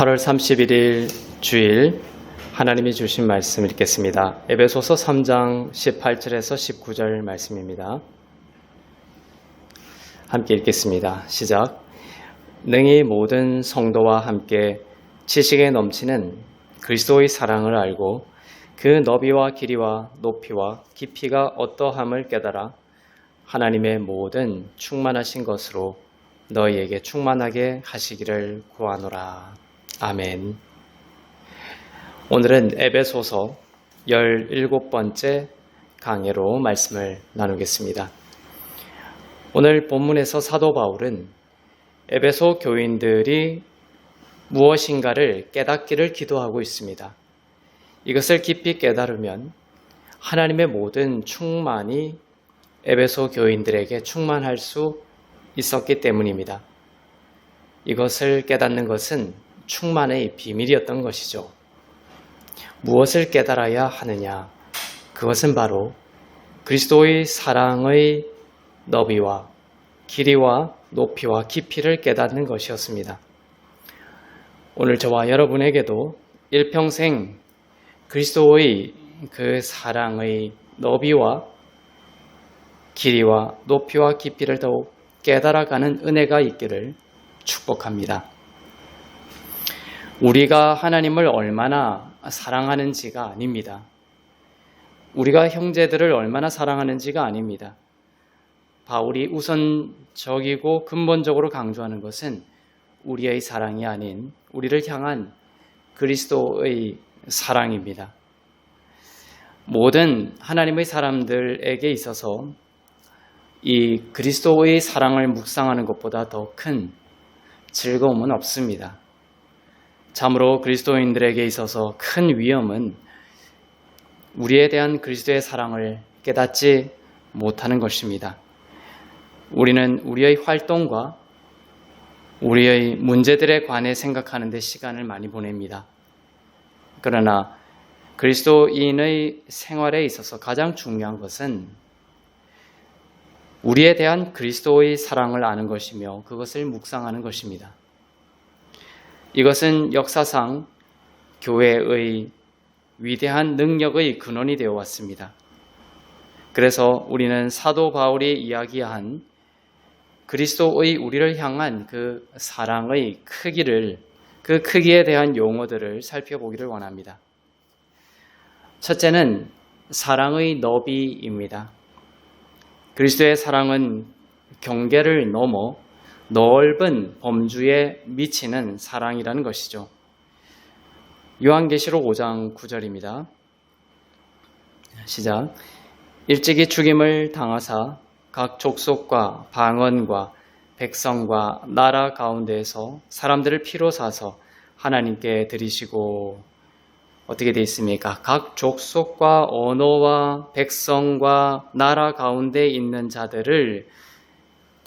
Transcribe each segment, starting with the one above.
8월 31일 주일 하나님이 주신 말씀 읽겠습니다. 에베소서 3장 18절에서 19절 말씀입니다. 함께 읽겠습니다. 시작. 능히 모든 성도와 함께 지식에 넘치는 그리스도의 사랑을 알고 그 너비와 길이와 높이와 깊이가 어떠함을 깨달아 하나님의 모든 충만하신 것으로 너희에게 충만하게 하시기를 구하노라. 아멘. 오늘은 에베소서 17번째 강해로 말씀을 나누겠습니다. 오늘 본문에서 사도 바울은 에베소 교인들이 무엇인가를 깨닫기를 기도하고 있습니다. 이것을 깊이 깨달으면 하나님의 모든 충만이 에베소 교인들에게 충만할 수 있었기 때문입니다. 이것을 깨닫는 것은 충만의 비밀이었던 것이죠. 무엇을 깨달아야 하느냐? 그것은 바로 그리스도의 사랑의 너비와 길이와 높이와 깊이를 깨닫는 것이었습니다. 오늘 저와 여러분에게도 일평생 그리스도의 그 사랑의 너비와 길이와 높이와 깊이를 더욱 깨달아가는 은혜가 있기를 축복합니다. 우리가 하나님을 얼마나 사랑하는지가 아닙니다. 우리가 형제들을 얼마나 사랑하는지가 아닙니다. 바울이 우선적이고 근본적으로 강조하는 것은 우리의 사랑이 아닌 우리를 향한 그리스도의 사랑입니다. 모든 하나님의 사람들에게 있어서 이 그리스도의 사랑을 묵상하는 것보다 더 큰 즐거움은 없습니다. 참으로 그리스도인들에게 있어서 큰 위험은 우리에 대한 그리스도의 사랑을 깨닫지 못하는 것입니다. 우리는 우리의 활동과 우리의 문제들에 관해 생각하는 데 시간을 많이 보냅니다. 그러나 그리스도인의 생활에 있어서 가장 중요한 것은 우리에 대한 그리스도의 사랑을 아는 것이며 그것을 묵상하는 것입니다. 이것은 역사상 교회의 위대한 능력의 근원이 되어 왔습니다. 그래서 우리는 사도 바울이 이야기한 그리스도의 우리를 향한 그 사랑의 크기를 그 크기에 대한 용어들을 살펴보기를 원합니다. 첫째는 사랑의 너비입니다. 그리스도의 사랑은 경계를 넘어 넓은 범주에 미치는 사랑이라는 것이죠. 요한계시록 5장 9절입니다. 시작. 일찍이 죽임을 당하사 각 족속과 방언과 백성과 나라 가운데에서 사람들을 피로 사서 하나님께 드리시고 어떻게 되어 있습니까? 각 족속과 언어와 백성과 나라 가운데 있는 자들을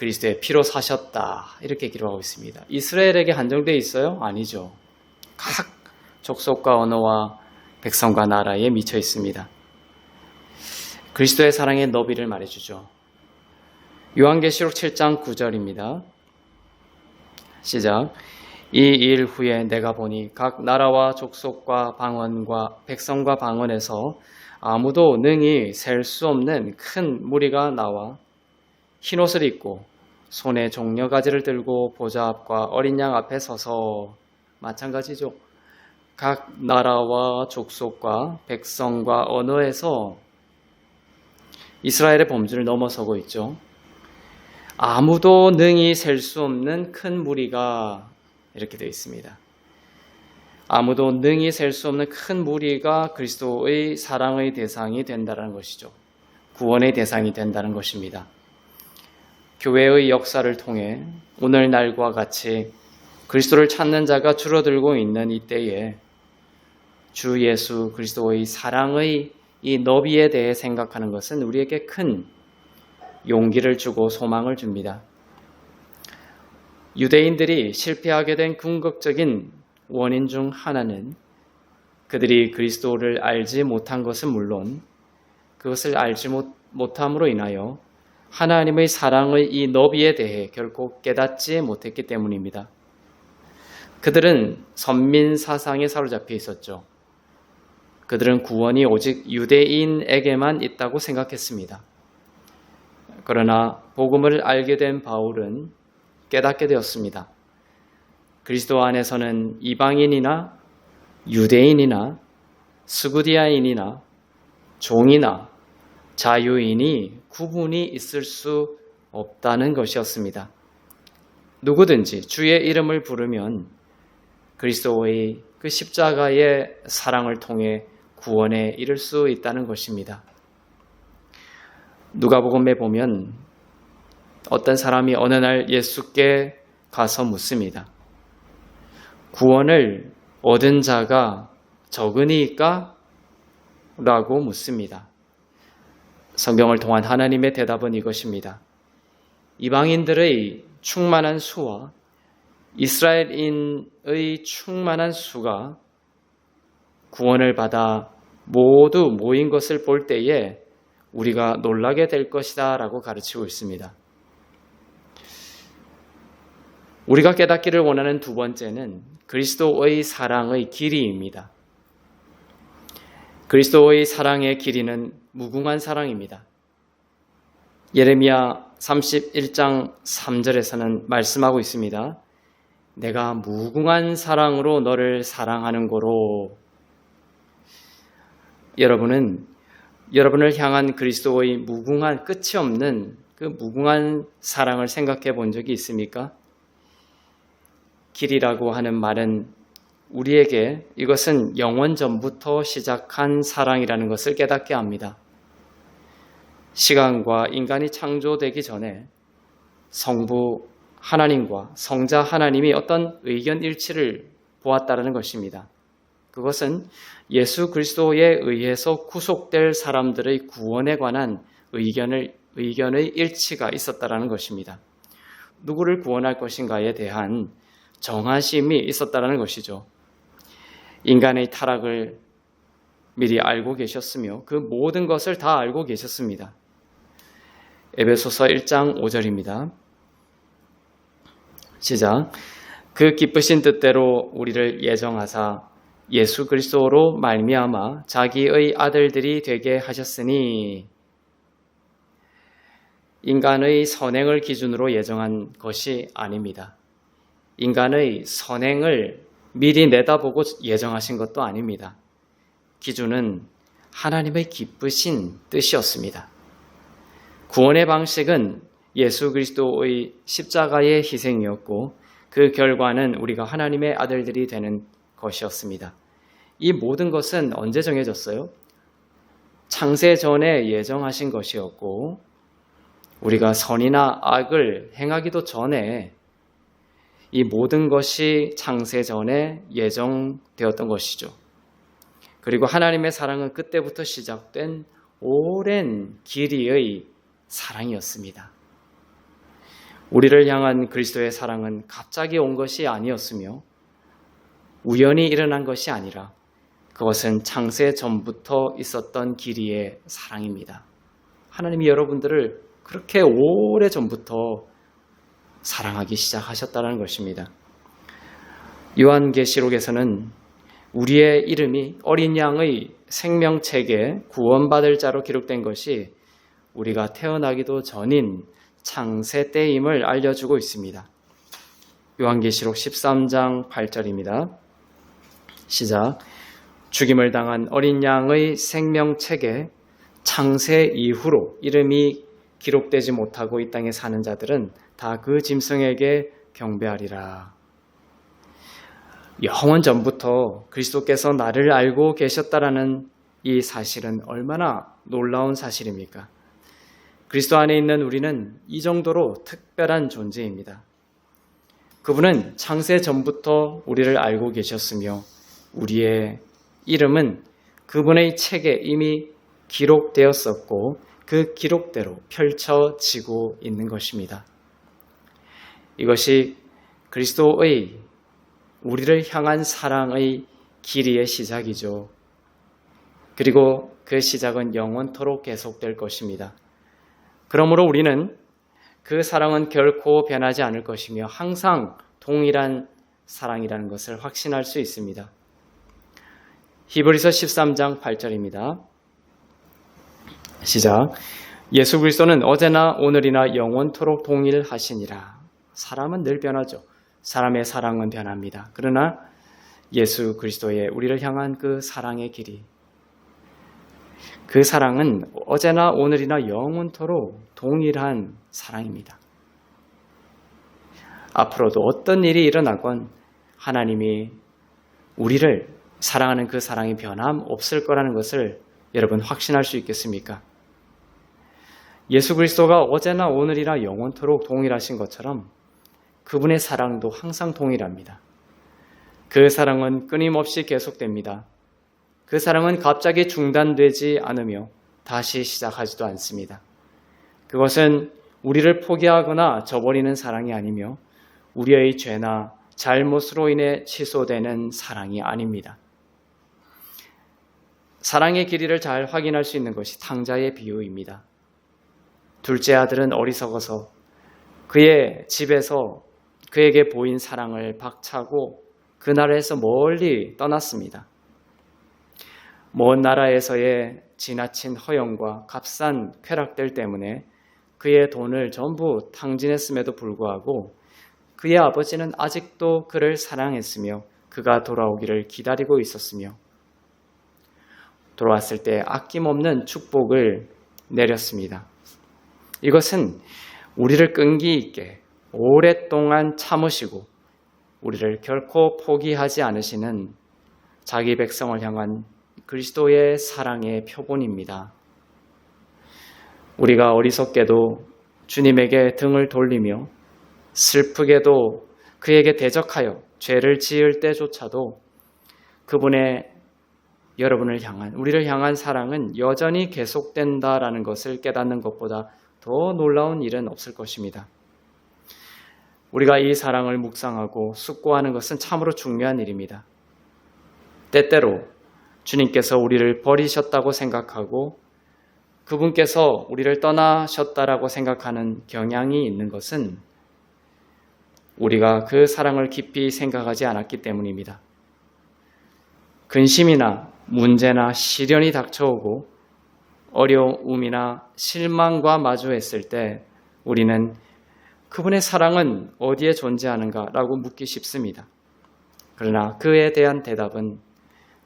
그리스도의 피로 사셨다. 이렇게 기록하고 있습니다. 이스라엘에게 한정되어 있어요? 아니죠. 각 족속과 언어와 백성과 나라에 미쳐 있습니다. 그리스도의 사랑의 너비를 말해주죠. 요한계시록 7장 9절입니다. 시작. 이 일 후에 내가 보니 각 나라와 족속과 방언과 백성과 방언에서 아무도 능히 셀 수 없는 큰 무리가 나와 흰 옷을 입고 손에 종려 가지를 들고 보좌 앞과 어린 양 앞에 서서 마찬가지죠. 각 나라와 족속과 백성과 언어에서 이스라엘의 범주를 넘어서고 있죠. 아무도 능히 셀 수 없는 큰 무리가 이렇게 되어 있습니다. 아무도 능히 셀 수 없는 큰 무리가 그리스도의 사랑의 대상이 된다는 것이죠. 구원의 대상이 된다는 것입니다. 교회의 역사를 통해 오늘날과 같이 그리스도를 찾는 자가 줄어들고 있는 이 때에 주 예수 그리스도의 사랑의 이 너비에 대해 생각하는 것은 우리에게 큰 용기를 주고 소망을 줍니다. 유대인들이 실패하게 된 궁극적인 원인 중 하나는 그들이 그리스도를 알지 못한 것은 물론 그것을 알지 못 함으로 인하여 하나님의 사랑의 이 너비에 대해 결코 깨닫지 못했기 때문입니다. 그들은 선민 사상에 사로잡혀 있었죠. 그들은 구원이 오직 유대인에게만 있다고 생각했습니다. 그러나 복음을 알게 된 바울은 깨닫게 되었습니다. 그리스도 안에서는 이방인이나 유대인이나 스구디아인이나 종이나 자유인이 구분이 있을 수 없다는 것이었습니다. 누구든지 주의 이름을 부르면 그리스도의 그 십자가의 사랑을 통해 구원에 이를 수 있다는 것입니다. 누가복음에 보면 어떤 사람이 어느 날 예수께 가서 묻습니다. 구원을 얻은 자가 적으니까? 라고 묻습니다. 성경을 통한 하나님의 대답은 이것입니다. 이방인들의 충만한 수와 이스라엘인의 충만한 수가 구원을 받아 모두 모인 것을 볼 때에 우리가 놀라게 될 것이다 라고 가르치고 있습니다. 우리가 깨닫기를 원하는 두 번째는 그리스도의 사랑의 길이입니다. 그리스도의 사랑의 길이는 무궁한 사랑입니다. 예레미야 31장 3절에서는 말씀하고 있습니다. 내가 무궁한 사랑으로 너를 사랑하는 거로 여러분은 여러분을 향한 그리스도의 무궁한 끝이 없는 그 무궁한 사랑을 생각해 본 적이 있습니까? 길이라고 하는 말은 우리에게 이것은 영원 전부터 시작한 사랑이라는 것을 깨닫게 합니다. 시간과 인간이 창조되기 전에 성부 하나님과 성자 하나님이 어떤 의견 일치를 보았다는 것입니다. 그것은 예수 그리스도에 의해서 구속될 사람들의 구원에 관한 의견을, 의견의 일치가 있었다는 것입니다. 누구를 구원할 것인가에 대한 정하심이 있었다는 것이죠. 인간의 타락을 미리 알고 계셨으며 그 모든 것을 다 알고 계셨습니다. 에베소서 1장 5절입니다. 시작. 그 기쁘신 뜻대로 우리를 예정하사 예수 그리스도로 말미암아 자기의 아들들이 되게 하셨으니 인간의 선행을 기준으로 예정한 것이 아닙니다. 인간의 선행을 미리 내다보고 예정하신 것도 아닙니다. 기준은 하나님의 기쁘신 뜻이었습니다. 구원의 방식은 예수 그리스도의 십자가의 희생이었고 그 결과는 우리가 하나님의 아들들이 되는 것이었습니다. 이 모든 것은 언제 정해졌어요? 창세 전에 예정하신 것이었고 우리가 선이나 악을 행하기도 전에 이 모든 것이 창세 전에 예정되었던 것이죠. 그리고 하나님의 사랑은 그때부터 시작된 오랜 길이의 사랑이었습니다. 우리를 향한 그리스도의 사랑은 갑자기 온 것이 아니었으며 우연히 일어난 것이 아니라 그것은 창세 전부터 있었던 길이의 사랑입니다. 하나님이 여러분들을 그렇게 오래 전부터 사랑하기 시작하셨다는 것입니다. 요한계시록에서는 우리의 이름이 어린 양의 생명책에 구원받을 자로 기록된 것이 우리가 태어나기도 전인 창세 때임을 알려주고 있습니다. 요한계시록 13장 8절입니다. 시작. 죽임을 당한 어린 양의 생명책에 창세 이후로 이름이 기록되지 못하고 이 땅에 사는 자들은 다 그 짐승에게 경배하리라. 영원 전부터 그리스도께서 나를 알고 계셨다라는 이 사실은 얼마나 놀라운 사실입니까? 그리스도 안에 있는 우리는 이 정도로 특별한 존재입니다. 그분은 창세 전부터 우리를 알고 계셨으며 우리의 이름은 그분의 책에 이미 기록되었었고 그 기록대로 펼쳐지고 있는 것입니다. 이것이 그리스도의 우리를 향한 사랑의 길이의 시작이죠. 그리고 그 시작은 영원토록 계속될 것입니다. 그러므로 우리는 그 사랑은 결코 변하지 않을 것이며 항상 동일한 사랑이라는 것을 확신할 수 있습니다. 히브리서 13장 8절입니다. 시작. 예수 그리스도는 어제나 오늘이나 영원토록 동일하시니라. 사람은 늘 변하죠. 사람의 사랑은 변합니다. 그러나 예수 그리스도의 우리를 향한 그 사랑의 길이 그 사랑은 어제나 오늘이나 영원토록 동일한 사랑입니다. 앞으로도 어떤 일이 일어나건 하나님이 우리를 사랑하는 그 사랑이 변함 없을 거라는 것을 여러분 확신할 수 있겠습니까? 예수 그리스도가 어제나 오늘이나 영원토록 동일하신 것처럼 그분의 사랑도 항상 동일합니다. 그 사랑은 끊임없이 계속됩니다. 그 사랑은 갑자기 중단되지 않으며 다시 시작하지도 않습니다. 그것은 우리를 포기하거나 저버리는 사랑이 아니며 우리의 죄나 잘못으로 인해 취소되는 사랑이 아닙니다. 사랑의 길이를 잘 확인할 수 있는 것이 탕자의 비유입니다. 둘째 아들은 어리석어서 그의 집에서 그에게 보인 사랑을 박차고 그 나라에서 멀리 떠났습니다. 먼 나라에서의 지나친 허영과 값싼 쾌락들 때문에 그의 돈을 전부 탕진했음에도 불구하고 그의 아버지는 아직도 그를 사랑했으며 그가 돌아오기를 기다리고 있었으며 돌아왔을 때 아낌없는 축복을 내렸습니다. 이것은 우리를 끈기 있게 오랫동안 참으시고 우리를 결코 포기하지 않으시는 자기 백성을 향한 그리스도의 사랑의 표본입니다. 우리가 어리석게도 주님에게 등을 돌리며 슬프게도 그에게 대적하여 죄를 지을 때조차도 그분의 여러분을 향한, 우리를 향한 사랑은 여전히 계속된다라는 것을 깨닫는 것보다 더 놀라운 일은 없을 것입니다. 우리가 이 사랑을 묵상하고 숙고하는 것은 참으로 중요한 일입니다. 때때로 주님께서 우리를 버리셨다고 생각하고 그분께서 우리를 떠나셨다라고 생각하는 경향이 있는 것은 우리가 그 사랑을 깊이 생각하지 않았기 때문입니다. 근심이나 문제나 시련이 닥쳐오고 어려움이나 실망과 마주했을 때 우리는 그분의 사랑은 어디에 존재하는가라고 묻기 쉽습니다. 그러나 그에 대한 대답은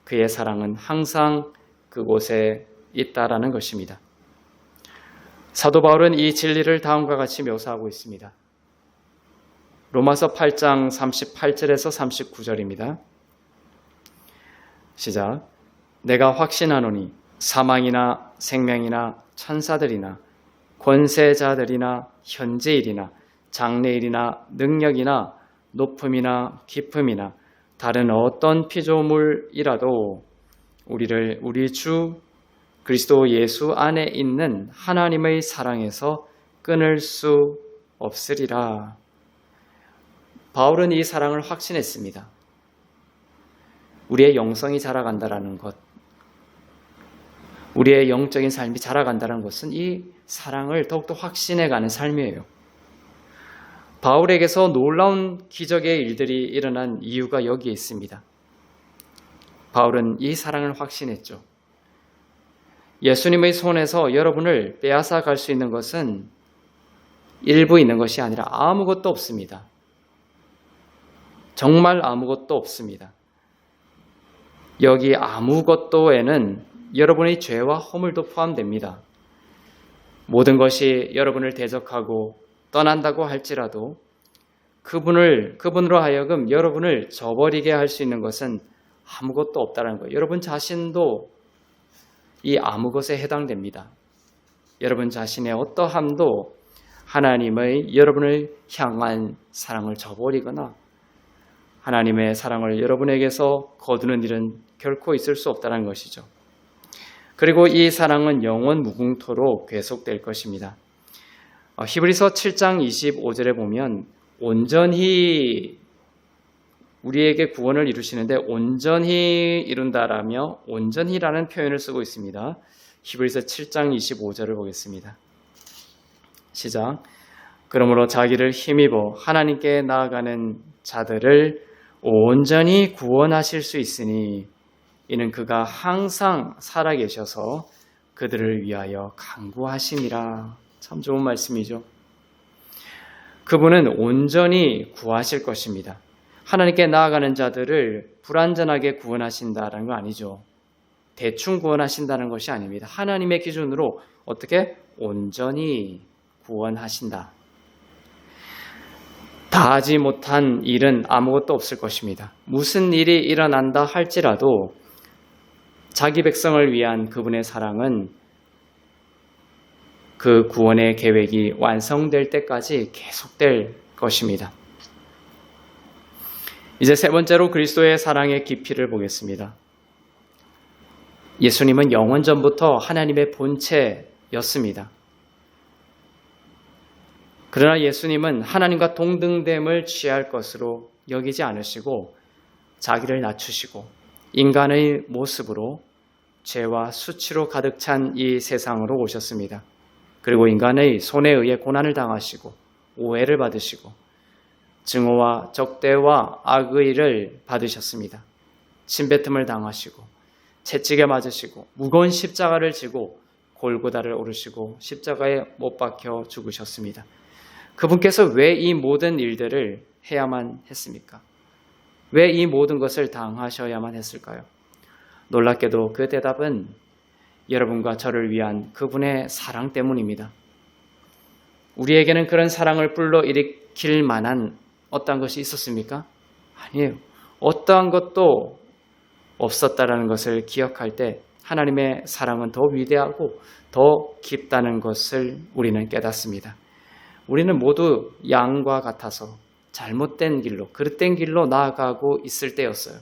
그의 사랑은 항상 그곳에 있다라는 것입니다. 사도 바울은 이 진리를 다음과 같이 묘사하고 있습니다. 로마서 8장 38절에서 39절입니다. 시작. 내가 확신하노니 사망이나 생명이나 천사들이나 권세자들이나 현재일이나 장래일이나 능력이나 높음이나 깊음이나 다른 어떤 피조물이라도 우리를 우리 주 그리스도 예수 안에 있는 하나님의 사랑에서 끊을 수 없으리라. 바울은 이 사랑을 확신했습니다. 우리의 영성이 자라간다라는 것, 우리의 영적인 삶이 자라간다는 것은 이 사랑을 더욱더 확신해가는 삶이에요. 바울에게서 놀라운 기적의 일들이 일어난 이유가 여기에 있습니다. 바울은 이 사랑을 확신했죠. 예수님의 손에서 여러분을 빼앗아 갈 수 있는 것은 일부 있는 것이 아니라 아무것도 없습니다. 정말 아무것도 없습니다. 여기 아무것도에는 여러분의 죄와 허물도 포함됩니다. 모든 것이 여러분을 대적하고 떠난다고 할지라도 그분을 그분으로 하여금 여러분을 저버리게 할 수 있는 것은 아무것도 없다는 거예요. 여러분 자신도 이 아무것에 해당됩니다. 여러분 자신의 어떠함도 하나님의 여러분을 향한 사랑을 저버리거나 하나님의 사랑을 여러분에게서 거두는 일은 결코 있을 수 없다는 것이죠. 그리고 이 사랑은 영원 무궁토록 계속될 것입니다. 어, 히브리서 7장 25절에 보면 온전히 우리에게 구원을 이루시는데 온전히 이룬다라며 온전히라는 표현을 쓰고 있습니다. 히브리서 7장 25절을 보겠습니다. 시작. 그러므로 자기를 힘입어 하나님께 나아가는 자들을 온전히 구원하실 수 있으니 이는 그가 항상 살아계셔서 그들을 위하여 강구하심이라. 참 좋은 말씀이죠. 그분은 온전히 구하실 것입니다. 하나님께 나아가는 자들을 불완전하게 구원하신다는 거 아니죠. 대충 구원하신다는 것이 아닙니다. 하나님의 기준으로 어떻게 온전히 구원하신다. 다 하지 못한 일은 아무것도 없을 것입니다. 무슨 일이 일어난다 할지라도 자기 백성을 위한 그분의 사랑은 그 구원의 계획이 완성될 때까지 계속될 것입니다. 이제 세 번째로 그리스도의 사랑의 깊이를 보겠습니다. 예수님은 영원 전부터 하나님의 본체였습니다. 그러나 예수님은 하나님과 동등됨을 취할 것으로 여기지 않으시고 자기를 낮추시고 인간의 모습으로 죄와 수치로 가득 찬 이 세상으로 오셨습니다. 그리고 인간의 손에 의해 고난을 당하시고 오해를 받으시고 증오와 적대와 악의를 받으셨습니다. 침뱉음을 당하시고 채찍에 맞으시고 무거운 십자가를 지고 골고다를 오르시고 십자가에 못 박혀 죽으셨습니다. 그분께서 왜 이 모든 일들을 해야만 했습니까? 왜 이 모든 것을 당하셔야만 했을까요? 놀랍게도 그 대답은 여러분과 저를 위한 그분의 사랑 때문입니다. 우리에게는 그런 사랑을 불러 일으킬 만한 어떠한 것이 있었습니까? 아니에요. 어떠한 것도 없었다라는 것을 기억할 때 하나님의 사랑은 더 위대하고 더 깊다는 것을 우리는 깨닫습니다. 우리는 모두 양과 같아서 잘못된 길로, 그릇된 길로 나아가고 있을 때였어요.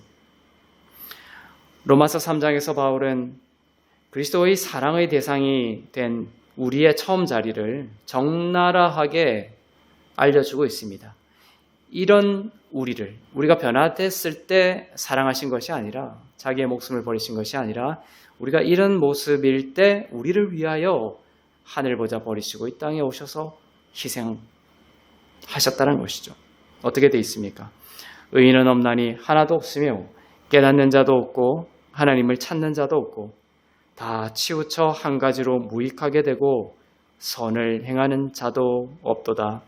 로마서 3장에서 바울은 그리스도의 사랑의 대상이 된 우리의 처음 자리를 적나라하게 알려주고 있습니다. 이런 우리를 우리가 변화됐을 때 사랑하신 것이 아니라 자기의 목숨을 버리신 것이 아니라 우리가 이런 모습일 때 우리를 위하여 하늘 보자 버리시고 이 땅에 오셔서 희생하셨다는 것이죠. 어떻게 돼 있습니까? 의인은 없나니 하나도 없으며 깨닫는 자도 없고 하나님을 찾는 자도 없고 다 치우쳐 한 가지로 무익하게 되고 선을 행하는 자도 없도다.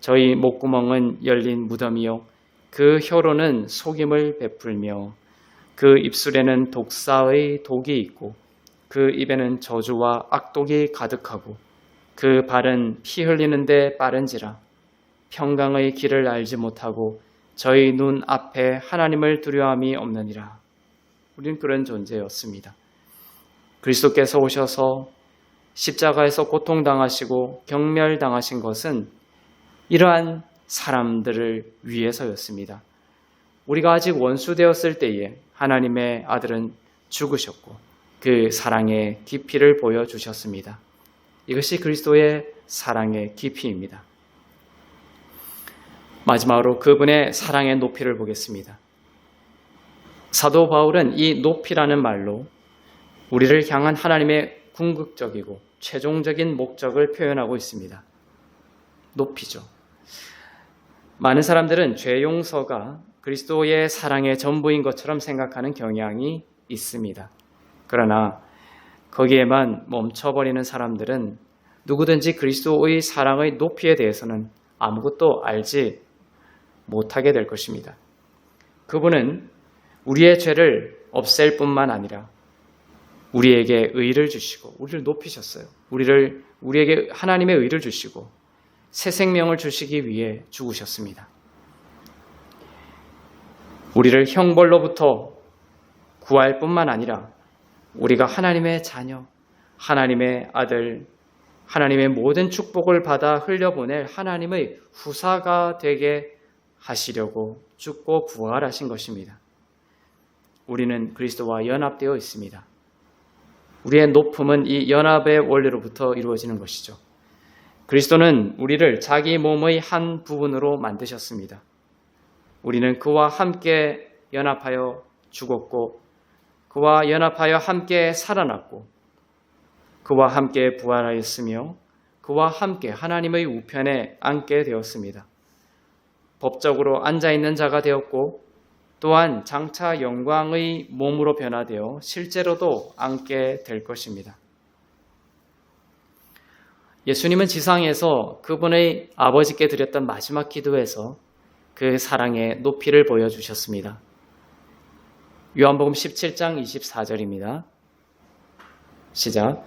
저희 목구멍은 열린 무덤이요. 그 혀로는 속임을 베풀며 그 입술에는 독사의 독이 있고 그 입에는 저주와 악독이 가득하고 그 발은 피 흘리는데 빠른지라 평강의 길을 알지 못하고 저희 눈 앞에 하나님을 두려움이 없느니라. 우리는 그런 존재였습니다. 그리스도께서 오셔서 십자가에서 고통당하시고 경멸당하신 것은 이러한 사람들을 위해서였습니다. 우리가 아직 원수되었을 때에 하나님의 아들은 죽으셨고 그 사랑의 깊이를 보여주셨습니다. 이것이 그리스도의 사랑의 깊이입니다. 마지막으로 그분의 사랑의 높이를 보겠습니다. 사도 바울은 이 높이라는 말로 우리를 향한 하나님의 궁극적이고 최종적인 목적을 표현하고 있습니다. 높이죠. 많은 사람들은 죄 용서가 그리스도의 사랑의 전부인 것처럼 생각하는 경향이 있습니다. 그러나 거기에만 멈춰버리는 사람들은 누구든지 그리스도의 사랑의 높이에 대해서는 아무것도 알지 못하게 될 것입니다. 그분은 우리의 죄를 없앨 뿐만 아니라 우리에게 의를 주시고 우리를 높이셨어요. 우리를 우리에게 하나님의 의를 주시고 새 생명을 주시기 위해 죽으셨습니다. 우리를 형벌로부터 구할 뿐만 아니라 우리가 하나님의 자녀, 하나님의 아들, 하나님의 모든 축복을 받아 흘려보낼 하나님의 후사가 되게 하시려고 죽고 부활하신 것입니다. 우리는 그리스도와 연합되어 있습니다. 우리의 높음은 이 연합의 원리로부터 이루어지는 것이죠. 그리스도는 우리를 자기 몸의 한 부분으로 만드셨습니다. 우리는 그와 함께 연합하여 죽었고, 그와 연합하여 함께 살아났고, 그와 함께 부활하였으며, 그와 함께 하나님의 우편에 앉게 되었습니다. 법적으로 앉아 있는 자가 되었고 또한 장차 영광의 몸으로 변화되어 실제로도 앉게 될 것입니다. 예수님은 지상에서 그분의 아버지께 드렸던 마지막 기도에서 그 사랑의 높이를 보여주셨습니다. 요한복음 17장 24절입니다. 시작.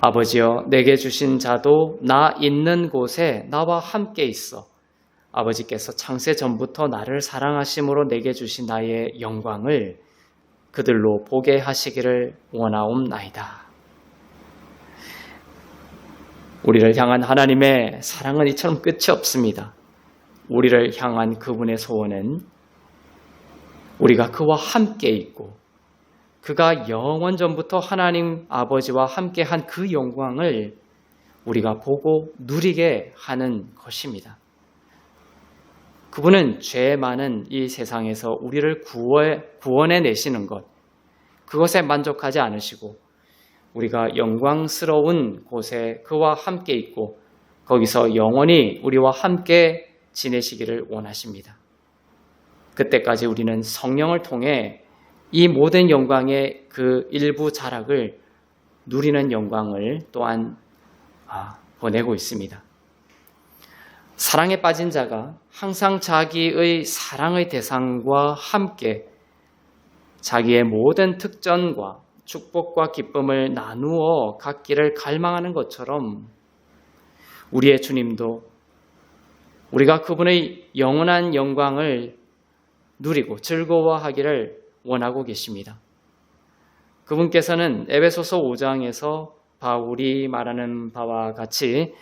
아버지여, 내게 주신 자도 나 있는 곳에 나와 함께 있어. 아버지께서 창세 전부터 나를 사랑하심으로 내게 주신 나의 영광을 그들로 보게 하시기를 원하옵나이다. 우리를 향한 하나님의 사랑은 이처럼 끝이 없습니다. 우리를 향한 그분의 소원은 우리가 그와 함께 있고 그가 영원 전부터 하나님 아버지와 함께 한 그 영광을 우리가 보고 누리게 하는 것입니다. 그분은 죄 많은 이 세상에서 우리를 구원해 내시는 것, 그것에 만족하지 않으시고 우리가 영광스러운 곳에 그와 함께 있고 거기서 영원히 우리와 함께 지내시기를 원하십니다. 그때까지 우리는 성령을 통해 이 모든 영광의 그 일부 자락을 누리는 영광을 또한 아, 보내고 있습니다. 사랑에 빠진 자가 항상 자기의 사랑의 대상과 함께 자기의 모든 특전과 축복과 기쁨을 나누어 갖기를 갈망하는 것처럼 우리의 주님도 우리가 그분의 영원한 영광을 누리고 즐거워하기를 원하고 계십니다. 그분께서는 에베소서 5장에서 바울이 말하는 바와 같이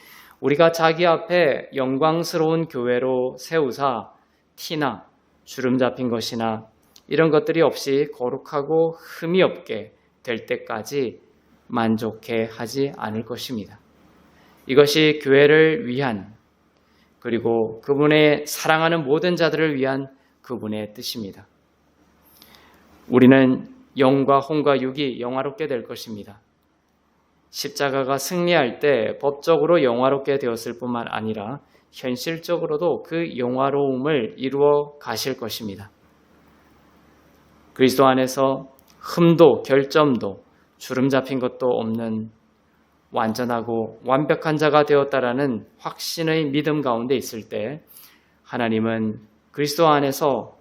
우리가 자기 앞에 영광스러운 교회로 세우사 티나 주름 잡힌 것이나 이런 것들이 없이 거룩하고 흠이 없게 될 때까지 만족해 하지 않을 것입니다. 이것이 교회를 위한 그리고 그분의 사랑하는 모든 자들을 위한 그분의 뜻입니다. 우리는 영과 혼과 육이 영화롭게 될 것입니다. 십자가가 승리할 때 법적으로 영화롭게 되었을 뿐만 아니라 현실적으로도 그 영화로움을 이루어 가실 것입니다. 그리스도 안에서 흠도 결점도 주름 잡힌 것도 없는 완전하고 완벽한 자가 되었다라는 확신의 믿음 가운데 있을 때 하나님은 그리스도 안에서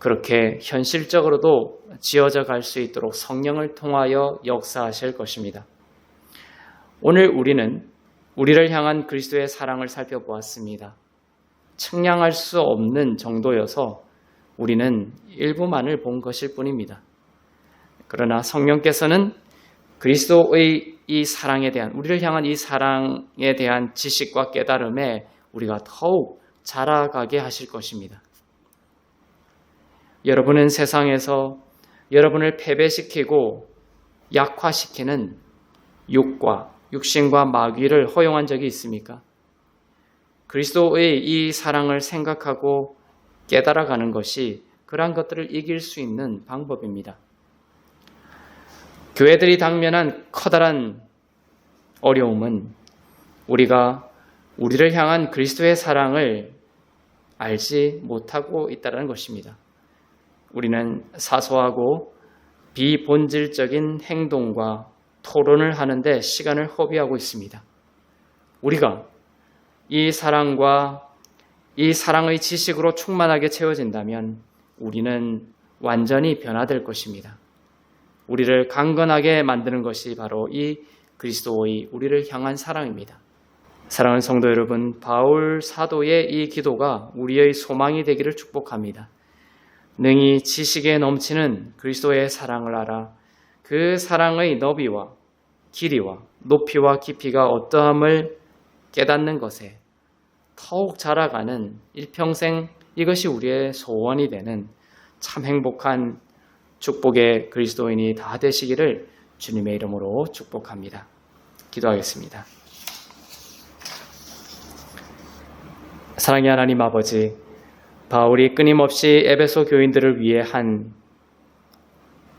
그렇게 현실적으로도 지어져 갈 수 있도록 성령을 통하여 역사하실 것입니다. 오늘 우리는 우리를 향한 그리스도의 사랑을 살펴보았습니다. 측량할 수 없는 정도여서 우리는 일부만을 본 것일 뿐입니다. 그러나 성령께서는 그리스도의 이 사랑에 대한 우리를 향한 이 사랑에 대한 지식과 깨달음에 우리가 더욱 자라가게 하실 것입니다. 여러분은 세상에서 여러분을 패배시키고 약화시키는 육과 육신과 마귀를 허용한 적이 있습니까? 그리스도의 이 사랑을 생각하고 깨달아가는 것이 그러한 것들을 이길 수 있는 방법입니다. 교회들이 당면한 커다란 어려움은 우리가 우리를 향한 그리스도의 사랑을 알지 못하고 있다는 것입니다. 우리는 사소하고 비본질적인 행동과 토론을 하는데 시간을 허비하고 있습니다. 우리가 이 사랑과 이 사랑의 지식으로 충만하게 채워진다면 우리는 완전히 변화될 것입니다. 우리를 강건하게 만드는 것이 바로 이 그리스도의 우리를 향한 사랑입니다. 사랑하는 성도 여러분, 바울 사도의 이 기도가 우리의 소망이 되기를 축복합니다. 능히 지식에 넘치는 그리스도의 사랑을 알아 그 사랑의 너비와 길이와 높이와 깊이가 어떠함을 깨닫는 것에 더욱 자라가는 일평생 이것이 우리의 소원이 되는 참 행복한 축복의 그리스도인이 다 되시기를 주님의 이름으로 축복합니다. 기도하겠습니다. 사랑의 하나님 아버지, 바울이 끊임없이 에베소 교인들을 위해 한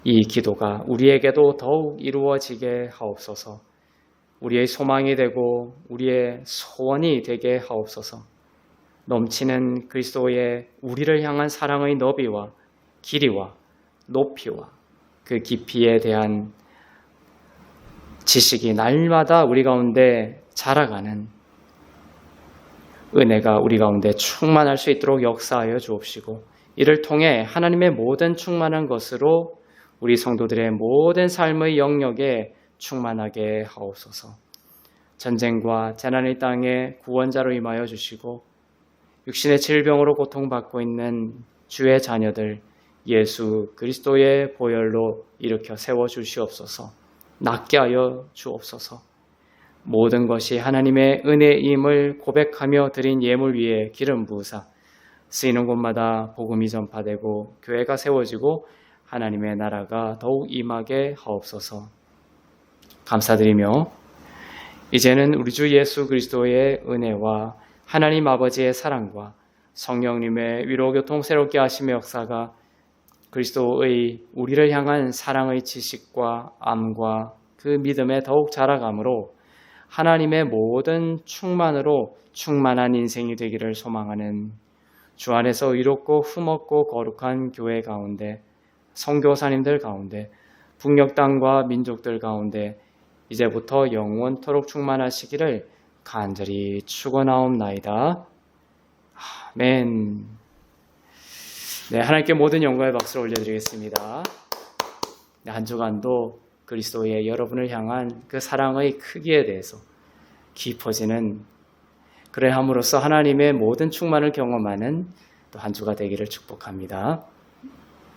이 기도가 우리에게도 더욱 이루어지게 하옵소서. 우리의 소망이 되고 우리의 소원이 되게 하옵소서. 넘치는 그리스도의 우리를 향한 사랑의 너비와 길이와 높이와 그 깊이에 대한 지식이 날마다 우리 가운데 자라가는 은혜가 우리 가운데 충만할 수 있도록 역사하여 주옵시고 이를 통해 하나님의 모든 충만한 것으로 우리 성도들의 모든 삶의 영역에 충만하게 하옵소서. 전쟁과 재난의 땅에 구원자로 임하여 주시고 육신의 질병으로 고통받고 있는 주의 자녀들 예수 그리스도의 보혈로 일으켜 세워 주시옵소서. 낫게 하여 주옵소서. 모든 것이 하나님의 은혜임을 고백하며 드린 예물 위에 기름 부으사 쓰이는 곳마다 복음이 전파되고 교회가 세워지고 하나님의 나라가 더욱 임하게 하옵소서. 감사드리며 이제는 우리 주 예수 그리스도의 은혜와 하나님 아버지의 사랑과 성령님의 위로 교통 새롭게 하심의 역사가 그리스도의 우리를 향한 사랑의 지식과 암과 그 믿음에 더욱 자라감으로 하나님의 모든 충만으로 충만한 인생이 되기를 소망하는 주 안에서 의롭고 흠없고 거룩한 교회 가운데 성교사님들 가운데 북녘 땅과 민족들 가운데 이제부터 영원토록 충만하시기를 간절히 축원하옵나이다. 아멘. 네, 하나님께 모든 영광의 박수를 올려드리겠습니다. 네, 한 주간도 그리스도의 여러분을 향한 그 사랑의 크기에 대해서 깊어지는 그래 함으로써 하나님의 모든 충만을 경험하는 또 한 주가 되기를 축복합니다.